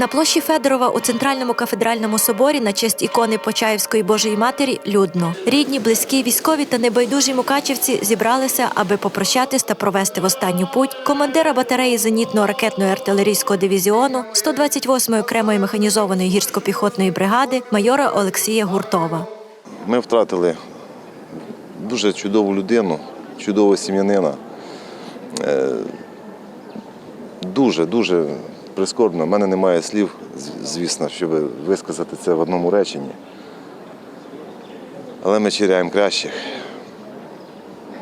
На площі Федорова у центральному кафедральному соборі на честь ікони Почаївської Божої Матері людно. Рідні, близькі, військові та небайдужі мукачівці зібралися, аби попрощатись та провести в останню путь командира батареї зенітно ракетного артилерійського дивізіону 128-ї окремої механізованої гірсько-піхотної бригади майора Олексія Гуртова. Ми втратили дуже чудову людину, чудового сім'янина. Е, Дуже, дуже прискорбно. У мене немає слів, звісно, щоб висказати це в одному реченні. Але ми чиряємо кращих.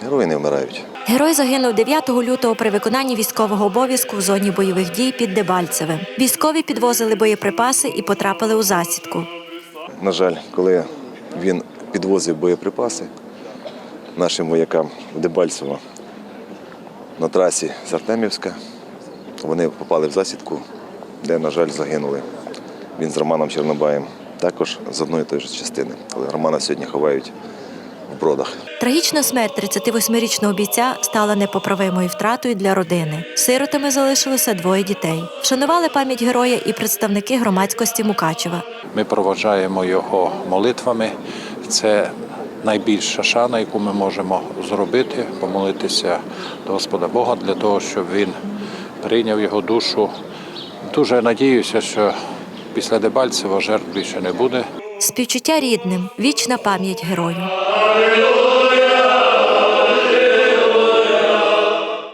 Герої не вмирають. Герой загинув 9 лютого при виконанні військового обов'язку в зоні бойових дій під Дебальцевим. Військові підвозили боєприпаси і потрапили у засідку. На жаль, коли він підвозив боєприпаси нашим воякам в Дебальцево на трасі з Артемівська, вони попали в засідку, де, на жаль, загинули. Він з Романом Чорнобаєм також з одної тої ж частини. Але Романа сьогодні ховають в бродах. Трагічна смерть 38-річного бійця стала непоправимою втратою для родини. Сиротами залишилося двоє дітей. Вшанували пам'ять героя і представники громадськості Мукачева. Ми проважаємо його молитвами. Це найбільша шана, яку ми можемо зробити, помолитися до Господа Бога для того, щоб він прийняв його душу. Дуже надіюся, що після Дебальцева жертв більше не буде. Співчуття рідним, вічна пам'ять герою.